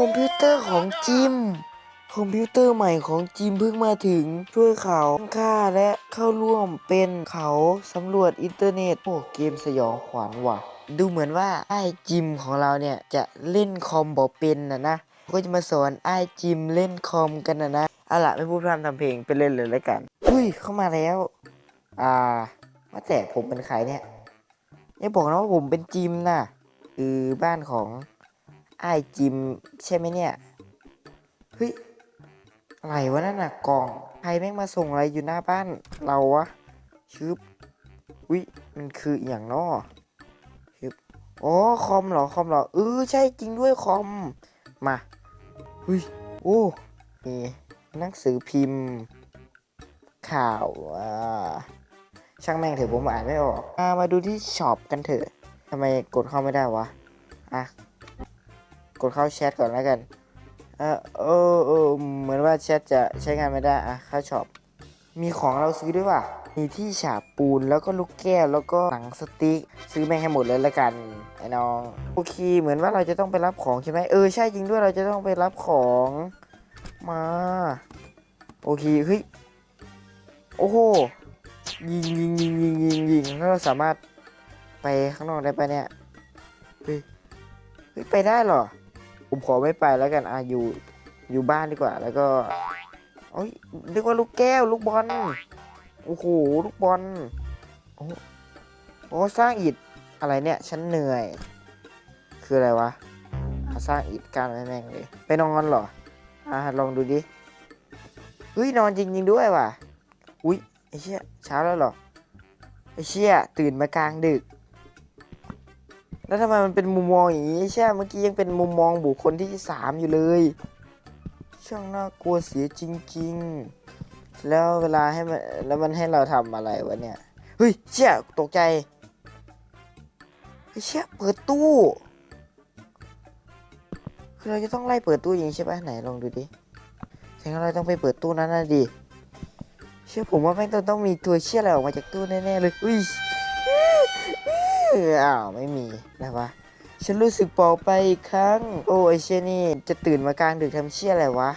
คอมพิวเตอร์ของจิม คอมพิวเตอร์ใหม่ของจิมเพิ่งมาถึง ช่วยเขาค่าและเข้าร่วมเป็นเขาสำรวจอินเทอร์เน็ต โอ้เกมสยองขวัญว่ะ ดูเหมือนว่าไอ้จิมของเราเนี่ย จะเล่นคอมบอเป็นนะนะ ก็จะมาสอนไอ้จิมเล่นคอมกันนะนะเอาละไม่พูดพร่ำทำเพลงไปเล่นเลยแล้วกันอุ้ยเข้ามาแล้ว อ่าว่าแต่ผมเป็นใครเนี่ยอย่าบอกนะว่าผมเป็นจิมนะคือบ้านของ ไอ้จิมใช่ไหมเนี่ย เฮ้ย อะไรวะนั่นน่ะกล่อง ใครแม่งมาส่งอะไรอยู่หน้าบ้านเราวะชึบวิมันคืออย่างนอชึบอ๋อคอมเหรอคอมเหรอเออใช่จริงด้วยคอม มาเฮ้ยโอ้มีหนังสือพิมพ์ ข่าวอ่าช่างแม่งเถอะผมอ่านไม่ออกอ่ามาดูที่ช็อปกันเถอะทำไมกดเข้าไม่ได้วะ อะ กดเข้าแชทก่อนแล้วกันเออเออเออเหมือนว่าแชทจะใช้งานไม่ได้อะเข้าช็อปมีของเราซื้อด้วยว่ะมีที่ฉาบปูนแล้วก็ลูกแก้วแล้วก็หนังสติ๊กซื้อแม่งให้หมดเลยละกันไอ้น้องโอเคเหมือนว่าเราจะต้องไปรับของใช่ไหมเออใช่จริงด้วยเราจะต้องไปรับของมาโอเคเฮ้ยโอ้โหยิงยิงยิงยิงยิงยิงแล้วเราสามารถไปข้างนอกได้ปะเนี่ยเฮ้ยเฮ้ยไปได้เหรอ ผมขอไม่ไปแล้วกันอะอยู่อยู่บ้านดีกว่า แล้วก็เอ้ยเรียกว่าลูกแก้วลูกบอลโอ้โหลูกบอลโอ้โอ้สร้างอิฐอะไรเนี่ยฉันเหนื่อย คืออะไรวะสร้างอิฐการแม่งเลย ไปนอนเหรออะลองดูดิเฮ้ยนอนจริง ๆ ด้วยว่ะ อุ้ยไอ้เชี่ยเช้าแล้วเหรอไอ้เชี่ยตื่นมากลางดึก แล้วทำไมมันเป็นมุมมองอย่างนี้ใช่เมื่อกี้ยังเป็นมุมมองบุคคลที่สามอยู่เลย ช่างน่ากลัวเสียจริง ๆ แล้วเวลาให้มันแล้วมันให้เราทำอะไรวะเนี่ยเฮ้ยเชี่ยตกใจเฮ้ยเชี่ยเปิดตู้คือเราจะต้องไล่เปิดตู้อย่างนี้ใช่ปะไหนลองดูดิแสดงว่าเราต้องไปเปิดตู้นั้นนะดิเชื่อผมว่าแม่งต้องต้องมีตัวเชี่ยอะไรออกมาจากตู้แน่ๆเลยอุ้ย อ้าวไม่มีนะวะฉันรู้สึกเปลอไปอีกครั้ง โอ้ไอเชี่ยนี่จะตื่นมากลางดึกทำเชี่ยอะไรวะ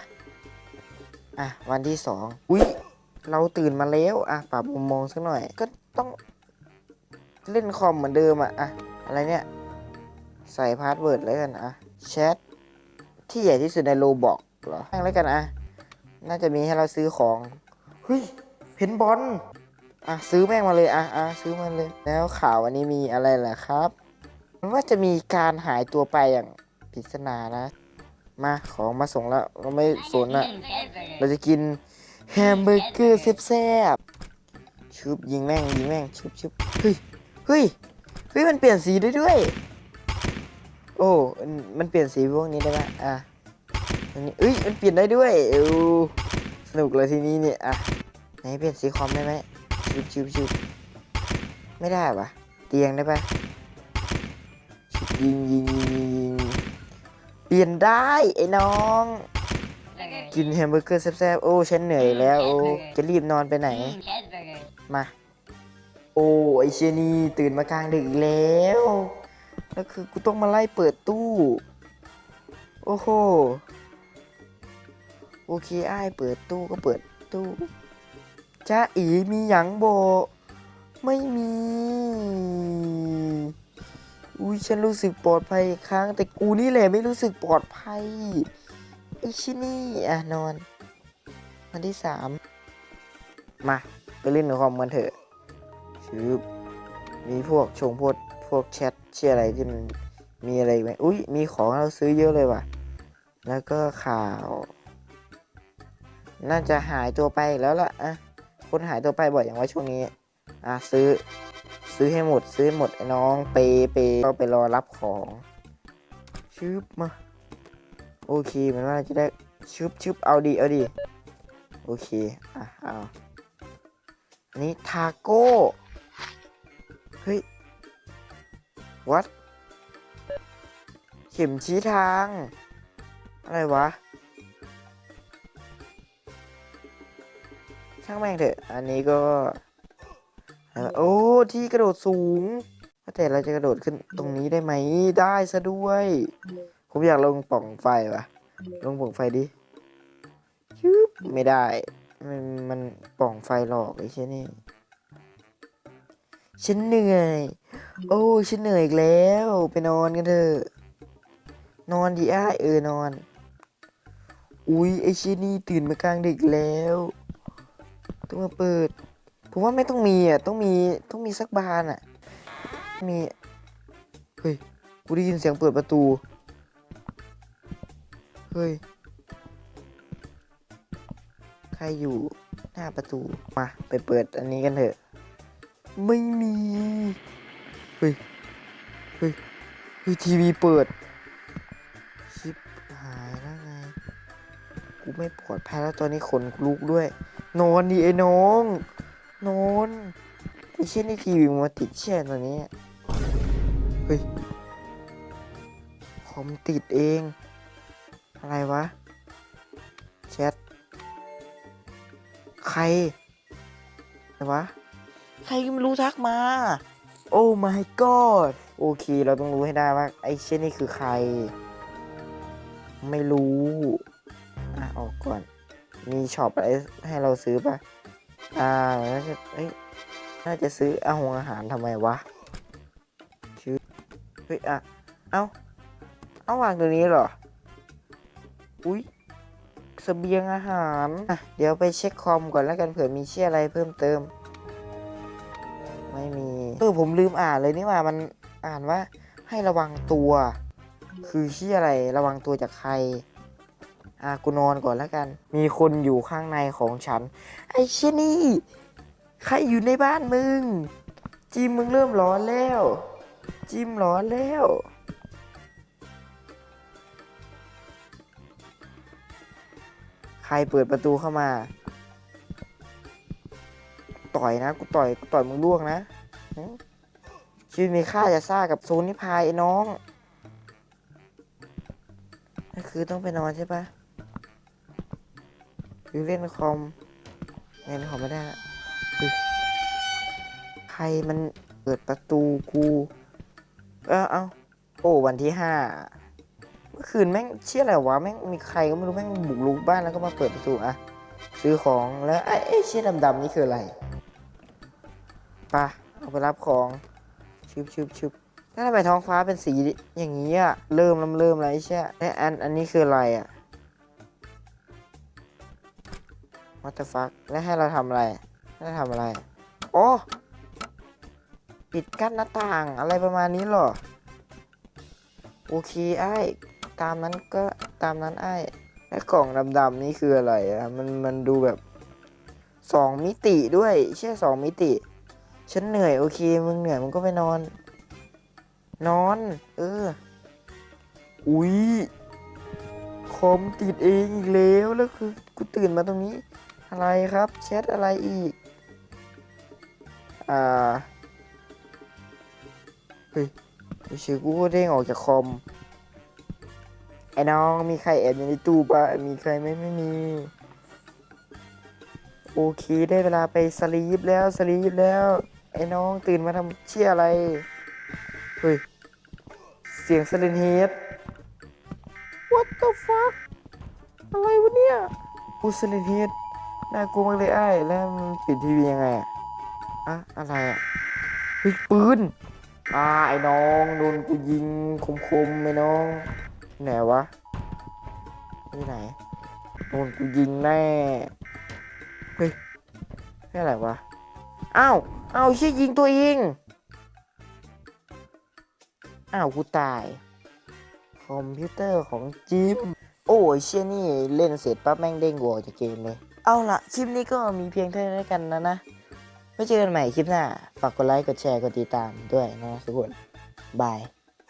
อะ วันที่สองอุ้ยเราตื่นมาแล้ว อะปรับมุมมองสักหน่อย ก็ต้อง เล่นคอมเหมือนเดิมอะ อะ อะไรเนี่ย ใส่พาสเวิร์ดแล้วกัน อะ แชท ที่ใหญ่ที่สุดในโลบอกเหรอตั้งแล้วกันอะ น่าจะมีให้เราซื้อของ เฮ้ย เพนบอล อะซื้อแม่งมาเลยอะอะซื้อมาเลย แล้วข่าววันนี้มีอะไรเหรอครับมันว่าจะมีการหายตัวไปอย่างปริศนานะ มาของมาส่งแล้วเราไม่สนละเราจะกินแฮมเบอร์เกอร์แซ่บๆชุบยิงแม่งยิงแม่งชุบชุบเฮ้ยเฮ้ยเฮ้ยมันเปลี่ยนสีได้ด้วย โอ้มันมันเปลี่ยนสีพวกนี้ได้ไหมอะอันนี้เอ้ยมันเปลี่ยนได้ด้วยเออสนุกเลยทีนี้เนี่ยอะไหนเปลี่ยนสีคอมได้ไหม ชิบชิบชิบไม่ได้ปะเตียงได้ปะยิงยิงยิงยิงยิงเปลี่ยนได้ไอ้น้อง กินแฮมเบอร์เกอร์แซ่บๆโอ้ฉันเหนื่อยแล้วโอ้จะรีบนอนไปไหน มา โอ้ไอเชนีตื่นมากลางดึกอีกแล้วแล้วคือกูต้องมาไล่เปิดตู้ โอ้โหโอเคไอ้เปิดตู้ก็เปิดตู้ จ้าอีมีหยังโบ ไม่มี อุ้ยฉันรู้สึกปลอดภัยอีกครั้ง แต่กูนี่แหละไม่รู้สึกปลอดภัยไอชินี่อะนอน วันที่สามมา ไปเล่นในคอมกันเถอะชืบมีพวกชงพวกพวกแชทเชื่ออะไรที่มันมีอะไรไหมอุ้ยมีของเราซื้อเยอะเลยว่ะ แล้วก็ข่าว น่าจะหายตัวไปแล้วล่ะอะ คนหายตัวไปบ่อยอย่างว่าช่วงนี้ อะซื้อ ซื้อให้หมด ซื้อหมดไอ้น้องเปเปก็ไปรอรับของชึบมา โอเคเหมือนว่าจะได้ชึบชึบเอาดีเอาดีโอเค อะเอานี้ทาโก้ เฮ้ย วัด เข็มชี้ทาง อะไรวะ ช่างแม่งเถอะ อันนี้ก็ โอ้ที่กระโดดสูง แต่เราจะกระโดดขึ้นตรงนี้ได้ไหม ได้ซะด้วย ผมอยากลงป่องไฟว่ะ ลงป่องไฟดิชุบไม่ได้ มันมันป่องไฟหลอกไอ้เช่นี่ ฉันเหนื่อย โอ้ฉันเหนื่อยอีกแล้ว ไปนอนกันเถอะ นอนดีอ้ายเออนอน อุ๊ยไอ้เช่นนี่ตื่นมากลางดึกแล้ว ต้องมาเปิด ผมว่าไม่ต้องมีอะ ต้องมีต้องมีสักบานอะ มี เฮ้ย กูได้ยินเสียงเปิดประตู เฮ้ย ใครอยู่หน้าประตู มา ไปเปิดอันนี้กันเถอะ ไม่มี เฮ้ย เฮ้ย เฮ้ยทีวีเปิด ชิปหายแล้วไง กูไม่ปลอดภัยแล้วตอนนี้ขนลุกด้วย นอนดิไอ้น้องนอนไอ้เช่นในทีวีมันมาติดแช่ตอนนี้เฮ้ยคอมติดเอง อะไรวะแชทใครอะไรวะใครก็ไม่รู้ทักมา โอ้ my god โอเค เราต้องรู้ให้ได้ว่า ไอ้เช่นนี่คือใคร ไม่รู้ อะ ออกก่อน มีช็อปอะไรให้เราซื้อปะอ่า น่าจะเอ้ย น่าจะซื้ออาหงอาหารทำไมวะชื่อเฮ้ยอะ เอ้า เอาวางตรงนี้เหรอ อุ้ยเบียงอาหารอะเดี๋ยวไปเช็คคอมก่อนแล้วกันเผื่อมีเชื่ออะไรเพิ่มเติม ไม่มี เออผมลืมอ่านเลยนี่ว่ามันอ่านว่าให้ระวังตัว คือเชื่ออะไรระวังตัวจากใคร อะกูนอนก่อนแล้วกัน มีคนอยู่ข้างในของฉัน ไอ้เชี่ยนี่ ใครอยู่ในบ้านมึง จิมมึงเริ่มร้อนแล้ว จิมร้อนแล้วใครเปิดประตูเข้ามา ต่อยนะกูต่อยกูต่อยมึงล่วงนะชีวิตมีค่าจะซ่ากับโซนนิพายไอ้น้องนั่นคือต้องไปนอนใช่ปะ หรือเล่นคอมเล่นคอมไม่ได้ละเฮ้ยใครมันเปิดประตูกู เออเอาโอ้วันที่ห้าเมื่อคืนแม่งเชี่ยอะไรวะแม่งมีใครก็ไม่รู้แม่งบุกรุกบ้านแล้วก็มาเปิดประตูอะซื้อของแล้วไอ้เชี่ยดำๆนี่คืออะไรปะเอาไปรับของชุบชุบชุบแล้วทำไมท้องฟ้าเป็นสีอย่างนี้อะเริ่มเริ่มเริ่มอะไรเชี่ยและอันอันนี้คืออะไรอะ วัตฟักแล้วให้เราทำอะไร ให้ทำอะไร โอ้ปิดกั้นหน้าต่างอะไรประมาณนี้หรอ โอเคไอ้ตามนั้นก็ตามนั้นไอ้และกล่องดำๆนี่คืออะไรอะมันมันดูแบบสองมิติด้วยใช่สองมิติ ฉันเหนื่อยโอเค มึงเหนื่อยมึงก็ไปนอน นอน เออ อุ๊ยคอมติดเองอีกแล้วแล้วคือกูตื่นมาตรงนี้ อะไรครับแชทอะไรอีก อ่า เฮ้ยชื่อกูก็เด้งออกจากคอม ไอ้น้องมีใครแอบอยู่ในตู้ปะมีใครไหม่ไม่มี โอเคได้เวลาไปสลีปแล้วสลีปแล้ว ไอ้น้องตื่นมาทำเชี่ยอะไร เฮ้ย เสียงสเลนเฮด What the fuck อะไรวะเนี่ยกูสเลนเฮด น่ากลัวมากเลยไอ้แล้วมันปิดทีวียังไงอะอะอะไรอะเฮ้ยปืนอ่าไอ้น้องโดนกูยิงคมๆไอ้น้องไหนวะที่ไหนโดนกูยิงแน่เฮ้ยนี่อะไรวะอ้าวอ้าวเชี่ยยิงตัวเองอ้าวกูตาย คอมพิวเตอร์ของจิมโอ้ยเชี่ยนี่เล่นเสร็จปั๊บแม่งเด้งกูออกจากเกมเลย เอาละ คลิปนี้ก็มีเพียงเท่านี้กันนะนะไว้เจอกันใหม่คลิปหน้า ฝากกดไลค์ กดแชร์ กดติดตามด้วยนะทุกคน บาย